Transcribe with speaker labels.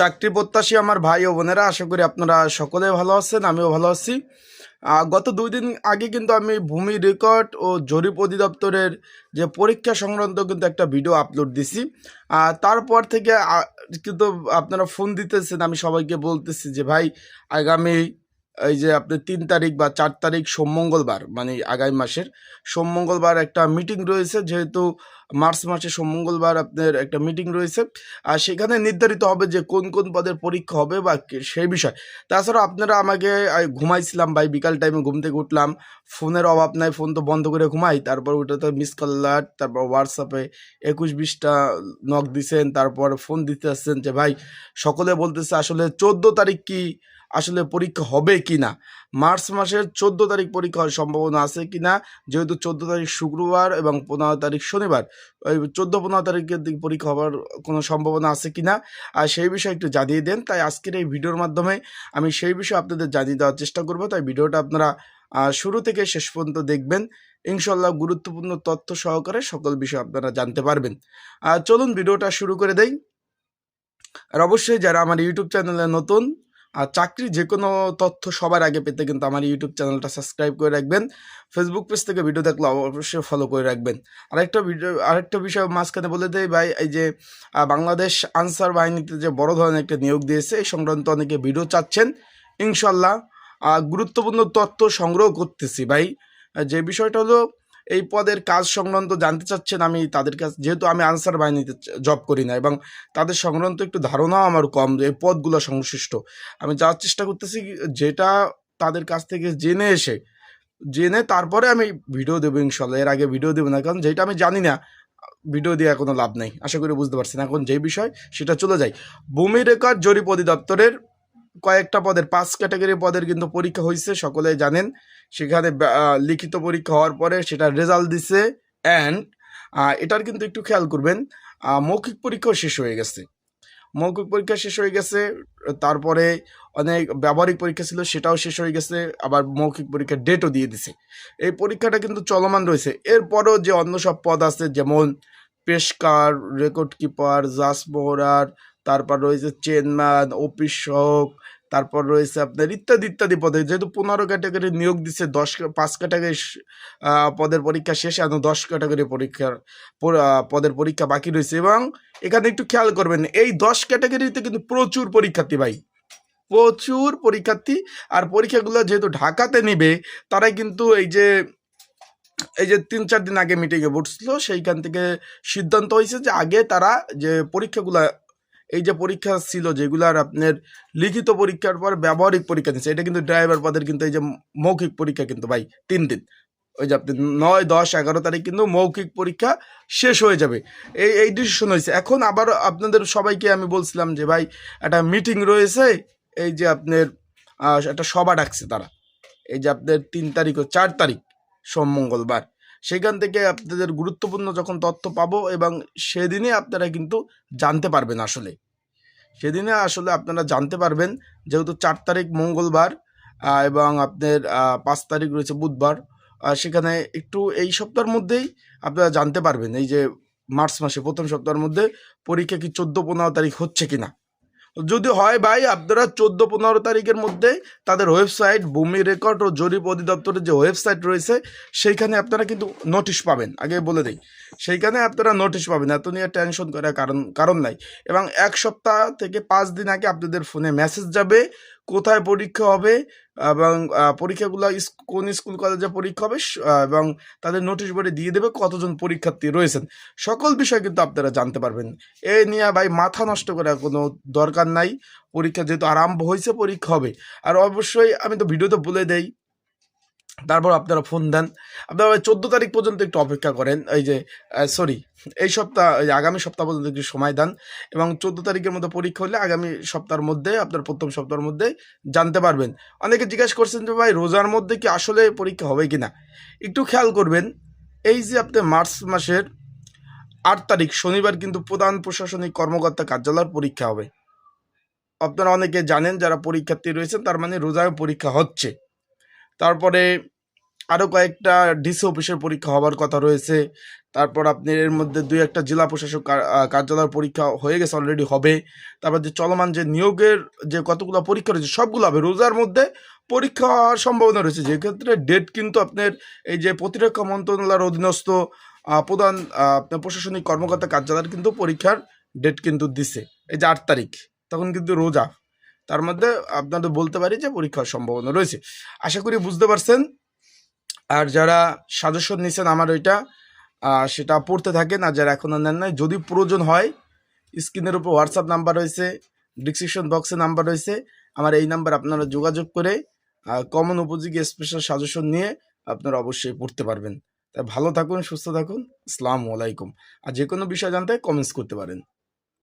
Speaker 1: চাকরি প্রত্যাশী আমার ভাই ও বোনেরা, আশা করি আপনারা সকলে ভালো আছেন, আমিও ভালো আছি। গত দুই দিন আগে কিন্তু আমি ভূমি রেকর্ড ও জরিপ অধিদপ্তরের যে পরীক্ষা সংক্রান্ত কিন্তু একটা ভিডিও আপলোড দিছি। তারপর থেকে কিন্তু আপনারা ফোন দিতেছেন, আমি সবাইকে বলতেছি যে, ভাই, আগামী এই যে আপনি তিন তারিখ বা চার তারিখ সোম মঙ্গলবার মানে আগামী মাসের সোম মঙ্গলবার একটা মিটিং রয়েছে যেহেতু মার্চ মাসে সোম মঙ্গলবার আপনার একটা মিটিং রয়েছে। আর সেখানে নির্ধারিত হবে যে কোন কোন পদের পরীক্ষা হবে বা সেই বিষয়। তাছাড়া আপনারা আমাকে ঘুমাইছিলাম ভাই বিকাল টাইমে ঘুম থেকে উঠলাম। ফোনের অভাব নাই ফোন তো বন্ধ করে ঘুমাই। তারপর ওটাতে মিস কল alert, তারপর হোয়াটসঅ্যাপে একুশ বিশটা নক দিছেন তারপর ফোন দিতে আসছেন যে ভাই সকলে বলতেছে আসলে চোদ্দ তারিখ কি আসলে পরীক্ষা হবে কি না মার্চ মাসের চোদ্দ তারিখ পরীক্ষা হওয়ার সম্ভাবনা আছে কি না যেহেতু চোদ্দ তারিখ শুক্রবার এবং পনেরো তারিখ শনিবার চোদ্দ পনেরো তারিখের দিক পরীক্ষা হওয়ার কোনো সম্ভাবনা আছে কি না আর সেই বিষয়ে একটু জানিয়ে দেন। তাই আজকের এই ভিডিওর মাধ্যমে আমি সেই বিষয়ে আপনাদের জানিয়ে দেওয়ার চেষ্টা করব। তাই ভিডিওটা আপনারা শুরু থেকে শেষ পর্যন্ত দেখবেন। ইনশাল্লাহ গুরুত্বপূর্ণ তথ্য সহকারে সকল বিষয় আপনারা জানতে পারবেন। চলুন ভিডিওটা শুরু করে দেই। আর অবশ্যই যারা আমার ইউটিউব চ্যানেলে নতুন আর চাকরির যে কোনো তথ্য সবার আগে পেতে কিন্তু আমার ইউটিউব চ্যানেলটা সাবস্ক্রাইব করে রাখবেন। ফেসবুক পেজ থেকে ভিডিও দেখলে অবশ্যই ফলো করে রাখবেন। আরেকটা ভিডিও আরেকটা বিষয় মাঝখানে বলে দেয় ভাই, এই যে বাংলাদেশ আনসার বাহিনীতে যে বড় ধরনের একটা নিয়োগ দিয়েছে, এই সংক্রান্ত অনেকে ভিডিও চাচ্ছেন। ইনশাল্লাহ গুরুত্বপূর্ণ তথ্য সংগ্রহ করতেছি ভাই। যে বিষয়টা হলো এই পদের কাজ সংক্রান্ত জানতে চাচ্ছেন আমি তাদের কাছে যেহেতু আমি আনসার বাহিনীতে জব করি না এবং তাদের সংক্রান্ত একটু ধারণাও আমার কম এই পদগুলো সংশ্লিষ্ট। আমি যাওয়ার চেষ্টা করতেছি যেটা তাদের কাছ থেকে জেনে এসে, জেনে তারপরে আমি ভিডিও দেবো ইনশাল্লাহ। এর আগে ভিডিও দেবো না, কারণ যেটা আমি জানি না ভিডিও দেওয়া কোনো লাভ নেই। আশা করি বুঝতে পারছেন। এখন যে বিষয়, সেটা চলে যায় ভূমি রেকর্ড জরিপ অধিদপ্তরের কয়েকটা পদের, পাঁচ ক্যাটাগরি পদের কিন্তু পরীক্ষা হয়েছে সকলে জানেন। সেখানে লিখিত পরীক্ষা হওয়ার পরে সেটা রেজাল্ট দিছে অ্যান্ড এটার কিন্তু একটু খেয়াল করবেন মৌখিক পরীক্ষাও শেষ হয়ে গেছে। মৌখিক পরীক্ষা শেষ হয়ে গেছে, তারপরে অনেক ব্যবহারিক পরীক্ষা ছিল, সেটাও শেষ হয়ে গেছে, আবার মৌখিক পরীক্ষার ডেটও দিয়ে দিছে। এই পরীক্ষাটা কিন্তু চলমান রয়েছে। এরপরও যে অন্য সব পদ আছে, যেমন পেশকার রেকর্ড কিপার জাস মোহরার তারপর রয়েছে চেনম্যান অফিস সহক, তারপর রয়েছে আপনার ইত্যাদি ইত্যাদি পদে। যেহেতু পনেরো ক্যাটাগরি নিয়োগ দিচ্ছে দশ, পাঁচ ক্যাটাগরি পদের পরীক্ষা শেষ, এখন দশ ক্যাটাগরি পরীক্ষার পদের পরীক্ষা বাকি রয়েছে। এবং এখানে একটু খেয়াল করবেন, এই দশ ক্যাটাগরিতে কিন্তু প্রচুর পরীক্ষার্থী ভাই। প্রচুর পরীক্ষার্থী। আর পরীক্ষাগুলো যেহেতু ঢাকাতে নিবে, তারাই কিন্তু এই যে এই যে তিন চার দিন আগে মিটিংয়ে বসছিল সেইখান থেকে সিদ্ধান্ত হয়েছে যে আগে তারা যে পরীক্ষাগুলা এই যে পরীক্ষা ছিল যেগুলার আপনার লিখিত পরীক্ষার পর ব্যবহারিক পরীক্ষা দিচ্ছে, এটা কিন্তু ড্রাইভার পদের কিন্তু এই যে মৌখিক পরীক্ষা কিন্তু ভাই, তিন দিন। ওই যে আপনি নয়, দশ, এগারো তারিখ কিন্তু মৌখিক পরীক্ষা শেষ হয়ে যাবে। এই এই ডিসিশন হয়েছে। এখন আবার আপনাদের সবাইকে আমি বলছিলাম যে ভাই, একটা মিটিং রয়েছে, এই যে আপনার একটা সভা ডাকছে তারা। এই যে আপনার তিন তারিখ ও চার তারিখ, সোম, মঙ্গলবার। সেখান থেকে আপনাদের গুরুত্বপূর্ণ যখন তথ্য পাবো এবং সেদিনে আপনারা কিন্তু জানতে পারবেন আসলে। সেদিনে আসলে আপনারা জানতে পারবেন যেহেতু চার তারিখ মঙ্গলবার এবং আপনার পাঁচ তারিখ রয়েছে বুধবার সেখানে একটু এই সপ্তাহের মধ্যেই আপনারা জানতে পারবেন এই যে মার্চ মাসে প্রথম সপ্তাহের মধ্যে পরীক্ষা কি চোদ্দ পনেরো তারিখ হচ্ছে কি না যদি হয় ভাই, আপনারা চোদ্দ পনেরো তারিখের মধ্যে তাদের ওয়েবসাইট ভূমি রেকর্ড ও জরিপ অধিদপ্তরের যে ওয়েবসাইট রয়েছে, সেইখানে আপনারা কিন্তু নোটিশ পাবেন। আগে বলে দিই, সেইখানে আপনারা নোটিশ পাবেন। এত নিয়ে টেনশন করার কারণ কারণ নাই। এবং এক সপ্তাহ থেকে পাঁচ দিন আগে আপনাদের ফোনে মেসেজ যাবে কোথায় পরীক্ষা হবে, এবং পরীক্ষাগুলো কোন স্কুল কলেজে পরীক্ষা হবে এবং তাদের নোটিশ বোর্ডে দিয়ে দেবে কতজন পরীক্ষার্থী রয়েছেন। সকল বিষয় কিন্তু আপনারা জানতে পারবেন। এ নিয়ে ভাই মাথা নষ্ট করার কোনো দরকার নাই। পরীক্ষা যেহেতু আরম্ভ হয়েছে, পরীক্ষা হবে। আর অবশ্যই আমি তো ভিডিওতে বলে দেই তারপর আপনারা ফোন দেন। আপনারা চোদ্দ তারিখ পর্যন্ত একটু অপেক্ষা করেন। এই যে সরি এই সপ্তাহ আগামী সপ্তাহ পর্যন্ত একটু সময় দেন এবং চোদ্দ তারিখের মধ্যে পরীক্ষা হলে আগামী সপ্তাহের মধ্যে, আপনার প্রথম সপ্তাহের মধ্যে জানতে পারবেন। অনেকে জিজ্ঞাসা করছেন যে, ভাই, রোজার মধ্যে কি আসলে পরীক্ষা হবে কি না একটু খেয়াল করবেন, এই যে আপনি মার্চ মাসের আট তারিখ, শনিবার কিন্তু প্রধান প্রশাসনিক কর্মকর্তা কার্যালয়ের পরীক্ষা হবে। আপনারা অনেকে জানেন যারা পরীক্ষার্থী রয়েছেন, তার মানে রোজায় পরীক্ষা হচ্ছে। তারপরে আরও কয়েকটা ডিসি অফিসের পরীক্ষা হবার কথা রয়েছে। তারপর আপনি এর মধ্যে দুই একটা জেলা প্রশাসক কার্যালয়ের পরীক্ষা হয়ে গেছে অলরেডি হবে। তারপর যে চলমান যে নিয়োগের যে কতগুলো পরীক্ষা রয়েছে, সবগুলো হবে। রোজার মধ্যে পরীক্ষা হওয়ার সম্ভাবনা রয়েছে। যে ক্ষেত্রে ডেট কিন্তু আপনার এই যে প্রতিরক্ষা মন্ত্রণালয়ের অধীনস্থ প্রধান আপনার প্রশাসনিক কর্মকর্তা কার্যালয়ের কিন্তু পরীক্ষার ডেট কিন্তু দিছে। এই যে আট তারিখ, তখন কিন্তু রোজা। তার মধ্যে আপনাদের বলতে পারি যে পরীক্ষার সম্ভাবনা রয়েছে। আশা করি বুঝতে পারছেন। আর যারা সাজেশন নিছেন আমার ওইটা সেটা পড়তে থাকেন আর যারা এখনও নেন নাই, যদি প্রয়োজন হয়, স্ক্রিনের উপর হোয়াটসঅ্যাপ নাম্বার রয়েছে ডিসক্রিপশন বক্সে নাম্বার রয়েছে, আমার এই নাম্বার আপনারা যোগাযোগ করে কমন উপযোগী স্পেশাল সাজেশন নিয়ে আপনারা অবশ্যই পড়তে পারবেন। তাই ভালো থাকুন, সুস্থ থাকুন, আসসালামু আলাইকুম। আর যে কোনো বিষয় জানতে কমেন্টস করতে পারেন।